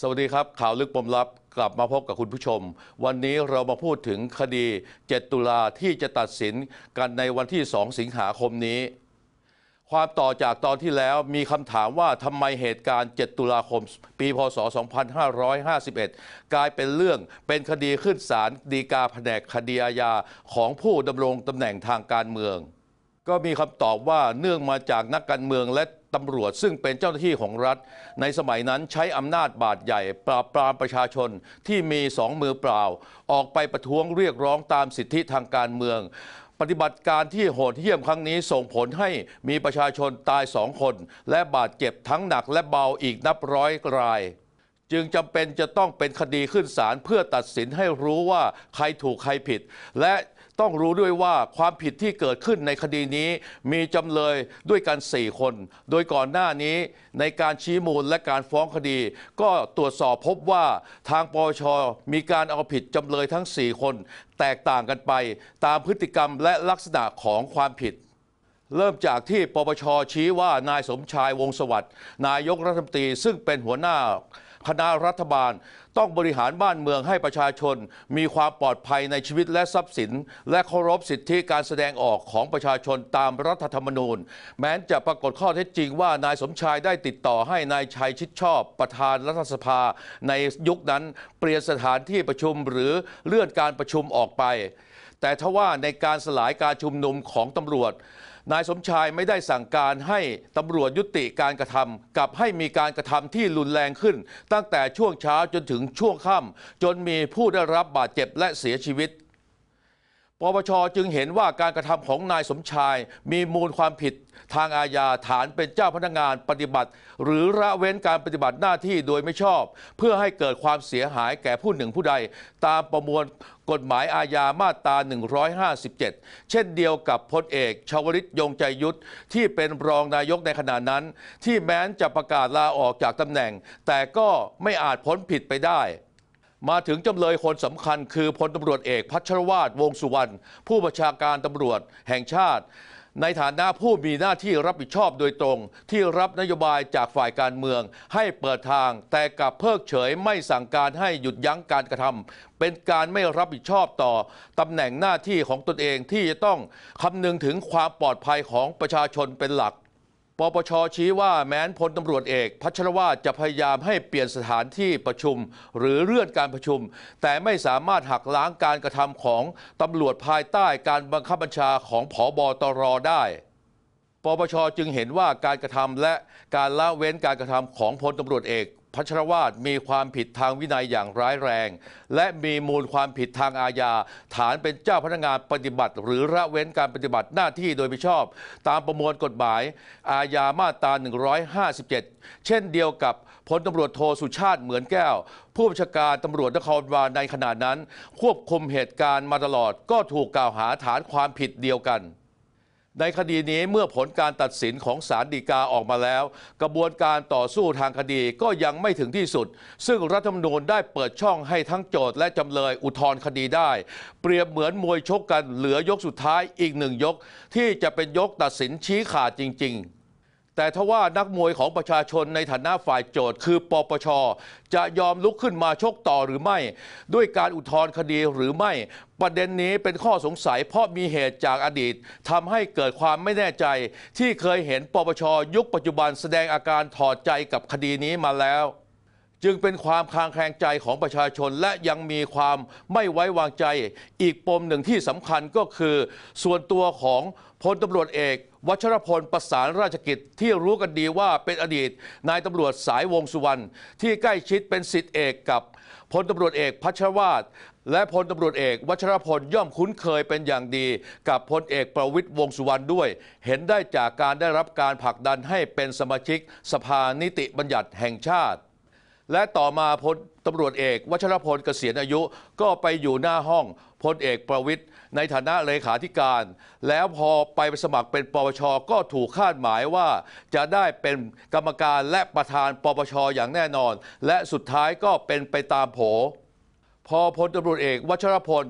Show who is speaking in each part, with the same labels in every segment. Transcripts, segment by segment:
Speaker 1: สวัสดีครับ ข่าวลึกปมลับกลับมาพบกับคุณผู้ชม วันนี้เรามาพูดถึงคดี 7 ตุลาที่จะตัดสินกันในวันที่ 2 สิงหาคมนี้ ความต่อจากตอนที่แล้วมีคำถามว่าทำไมเหตุการณ์ 7 ตุลาคม ปีพศ 2551 กลายเป็นเรื่องเป็นคดีขึ้นศาลฎีกาแผนกคดีอาญาของผู้ดำรงตำแหน่งทางการเมือง ก็มีคำตอบว่าเนื่องมาจากนักการเมืองและ ตำรวจซึ่งเป็นเจ้าหน้าที่ของรัฐ ในสมัยนั้นใช้อำนาจบาดใหญ่ ปราบปรามประชาชนที่มีสองมือเปล่า ออกไปประท้วงเรียกร้องตามสิทธิทางการเมือง ปฏิบัติการที่โหดเหี้ยมครั้งนี้ส่งผลให้มีประชาชนตายสองคน และบาดเจ็บทั้งหนักและเบาอีกนับร้อยรายจึงจำเป็นจะต้องเป็นคดีขึ้นศาลเพื่อตัดสินให้รู้ว่าใครถูกใครผิด และ ต้องรู้ด้วยว่าความผิดที่เกิดขึ้นในคดีนี้มีจำเลยด้วยกัน 4 คน โดยก่อนหน้านี้ในการชี้มูลและการฟ้องคดี ก็ตรวจสอบพบว่าทางปชมีการเอาผิดจำเลยทั้ง 4 คน แตกต่างกันไปตามพฤติกรรมและลักษณะของความผิดเริ่มจากที่ปปชชี้ว่านายสมชายวงศ์สวัสดิ์นายกรัฐมนตรีซึ่งเป็นหัวหน้า คณะรัฐบาล ต้องบริหารบ้านเมืองให้ประชาชน มีความปลอดภัยในชีวิตและทรัพย์สิน และเคารพสิทธิการแสดงออกของประชาชนตามรัฐธรรมนูญ แม้จะปรากฏข้อเท็จจริงว่านายสมชายได้ติดต่อให้นายชัยชิดชอบ ประธานรัฐสภา ในยุคนั้นเปลี่ยนสถานที่ประชุมหรือเลื่อนการประชุมออกไป แต่ทว่าในการสลายการชุมนุมของตำรวจ นายสมชายไม่ได้สั่งการให้ตำรวจยุติการกระทำกับให้มีการกระทำที่รุนแรงขึ้น ตั้งแต่ช่วงเช้าจนถึงช่วงค่ำจนมีผู้ได้รับบาดเจ็บและเสียชีวิตปปชจึงเห็นว่าการกระทำของนายสมชาย มีมูลความผิดทางอาญาฐานเป็นเจ้าพนักงานปฏิบัติ หรือละเว้นการปฏิบัติหน้าที่โดยไม่ชอบ เพื่อให้เกิดความเสียหายแก่ผู้หนึ่งผู้ใด ตามประมวลกฎหมายอาญามาตรา 157 เช่นเดียวกับพลเอกชวลิตยงใจยุทธที่เป็นรองนายกในขณะนั้น ที่แม้นจะประกาศลาออกจากตำแหน่ง แต่ก็ไม่อาจพ้นผิดไปได้มาถึงจำเลยคนสำคัญคือพลตำรวจเอกพัชรวาทวงสุวรรณผู้บัญชาการตำรวจแห่งชาติ ในฐานะผู้มีหน้าที่รับผิดชอบโดยตรง ที่รับนโยบายจากฝ่ายการเมือง ให้เปิดทางแต่กลับเพิกเฉยไม่สั่งการให้หยุดยั้งการกระทำเป็นการไม่รับผิดชอบต่อตำแหน่งหน้าที่ของตนเองที่จะต้องคำนึงถึงความปลอดภัยของประชาชนเป็นหลัก ปปชชี้ว่าแม้นพลตำรวจเอก พัชรวาทจะพยายามให้เปลี่ยนสถานที่ประชุม หรือเลื่อนการประชุม แต่ไม่สามารถหักล้างการกระทำของตำรวจภายใต้การบังคับบัญชาของผอบอตรได้ปปชจึงเห็นว่าการกระทำและการละเว้นการกระทำของพลตำรวจเอก พัชรวาทมีความผิดทางวินัยอย่างร้ายแรง และมีมูลความผิดทางอาญา ฐานเป็นเจ้าพนักงานปฏิบัติ หรือละเว้นการปฏิบัติหน้าที่โดยม่ชอบ ตามประมวลกฎหมาย อาญามาตรา 157 เช่นเดียวกับพลตำรวจโทสุชาติเหมือนแก้ว ผู้บัญชาการตำรวจนครบาลในขณะนั้น ควบคุมเหตุการณ์มาตลอดก็ถูกกล่าวหาฐานความผิดเดียวกัน ในคดีนี้เมื่อผลการตัดสินของศาลฎีกาออกมาแล้ว กระบวนการต่อสู้ทางคดีก็ยังไม่ถึงที่สุด ซึ่งรัฐธรรมนูญได้เปิดช่องให้ทั้งโจทย์และจำเลยอุทธรณ์คดีได้ เปรียบเหมือนมวยชกกันเหลือยกสุดท้ายอีกหนึ่งยก ที่จะเป็นยกตัดสินชี้ขาดจริง ๆ แต่ทว่านักมวยของประชาชนในฐานะฝ่ายโจทย์คือปปช จะยอมลุกขึ้นมาชกต่อหรือไม่ ด้วยการอุทธรณ์คดีหรือไม่ ประเด็นนี้เป็นข้อสงสัยเพราะมีเหตุจากอดีตทำให้เกิดความไม่แน่ใจ ที่เคยเห็นปปช ยุคปัจจุบันแสดงอาการถอดใจกับคดีนี้มาแล้วจึงเป็นความคลางแคลงใจของประชาชนและยังมีความไม่ไว้วางใจ อีกปมหนึ่งที่สำคัญก็คือ ส่วนตัวของ พลตำรวจเอก วัชรพลประสานราชกิจที่รู้กันดีว่าเป็นอดีต นายตำรวจสายวงสุวรรณที่ใกล้ชิดเป็นสิทธิเอกกับพลตำรวจเอกพัชรวาทและพลตำรวจเอก วัชรพลย่อมคุ้นเคยเป็นอย่างดี กับพลเอกประวิตยวงสุวรรณด้วย เห็นได้จากการได้รับการผลักดันให้เป็นสมาชิก สภานิติบัญญัติแห่งชาติ และต่อมาพลตำรวจเอกวัชรพลเกษียณอายุก็ไปอยู่หน้าห้องพลเอกประวิทย์ในฐานะเลขาธิการ แล้วพอไปสมัครเป็นปปชก็ถูกคาดหมายว่า จะได้เป็นกรรมการและประธานปปชอย่างแน่นอน และสุดท้ายก็เป็นไปตามโผ พอพลตำรวจเอกวัชรพล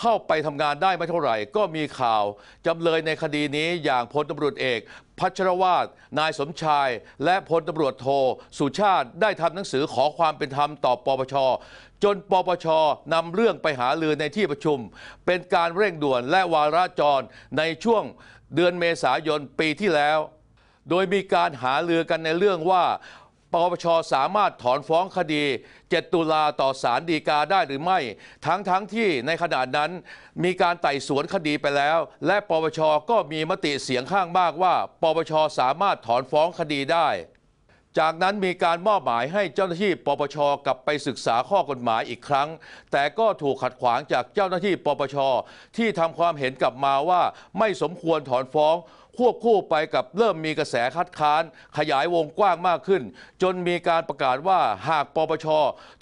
Speaker 1: เข้าไปทำงานได้ไม่เท่าไหร่ ก็มีข่าวจำเลยในคดีนี้อย่างพลตำรวจเอกพัชรวาดนายสมชาย และพลตำรวจโท สุชาติได้ทำหนังสือขอความเป็นธรรมต่อปปช จนปปชนำเรื่องไปหาลือในที่ประชุม เป็นการเร่งด่วนและวาระจรในช่วงเดือนเมษายนปีที่แล้ว โดยมีการหาเรือกันในเรื่องว่า ปปชสามารถถอนฟ้องคดี 7 ตุลาต่อศาลฎีกาได้หรือไม่ ทั้งทั้งที่ในขณะนั้นมีการไต่สวนคดีไปแล้ว และปปชก็มีมติเสียงข้างมากว่า ปปชสามารถถอนฟ้องคดีได้ จากนั้นมีการมอบหมายให้เจ้าหน้าที่ปปชกลับไปศึกษาข้อกฎหมายอีกครั้ง แต่ก็ถูกขัดขวางจากเจ้าหน้าที่ปปชที่ทำความเห็นกลับมาว่าไม่สมควรถอนฟ้อง ควบคู่ไปกับเริ่มมีกระแสคัดค้าน ขยายวงกว้างมากขึ้น จนมีการประกาศว่าหากปปช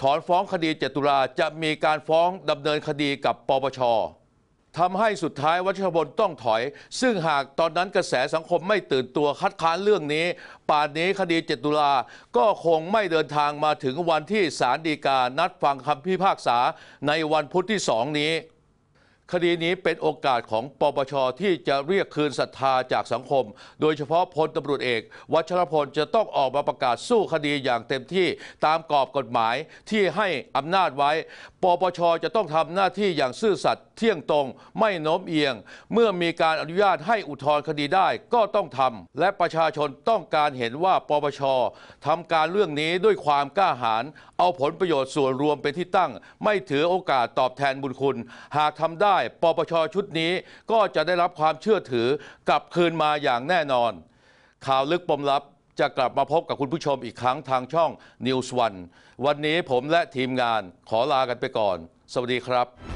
Speaker 1: ถอนฟ้องคดีเจตุลาจะมีการฟ้องดำเนินคดีกับปปช ทำให้สุดท้ายวัชรบลต้องถอย ซึ่งหากตอนนั้นกระแสสังคมไม่ตื่นตัวคัดค้านเรื่องนี้ ป่านนี้คดีเจตุลา ก็คงไม่เดินทางมาถึงวันที่ศาลฎีกานัดฟังคำพิพากษาในวันพุธที่สองนี้ คดีนี้เป็นโอกาสของปปชที่จะเรียกคืนศรัทธาจากสังคม โดยเฉพาะพลตำรวจเอก วัชรพลจะต้องออกมาประกาศสู้คดีอย่างเต็มที่ตามกรอบกฎหมายที่ให้อำนาจไว้ ปปชจะต้องทำหน้าที่อย่างซื่อสัตย์เที่ยงตรง ไม่โน้มเอียง เมื่อมีการอนุญาตให้อุทธรณ์คดีได้ก็ต้องทำและประชาชนต้องการเห็นว่าปปชทำการเรื่องนี้ด้วยความกล้าหาญเอาผลประโยชน์ส่วนรวมเป็นที่ตั้ง ไม่ถือโอกาสตอบแทนบุญคุณ หากทำได้ได้ปปชชุดนี้ก็จะได้รับความเชื่อถือกลับคืนมาอย่างแน่นอน ข่าวลึกปมลับจะกลับมาพบกับคุณผู้ชมอีกครั้งทางช่อง News One วันนี้ผมและทีมงานขอลากันไปก่อน สวัสดีครับ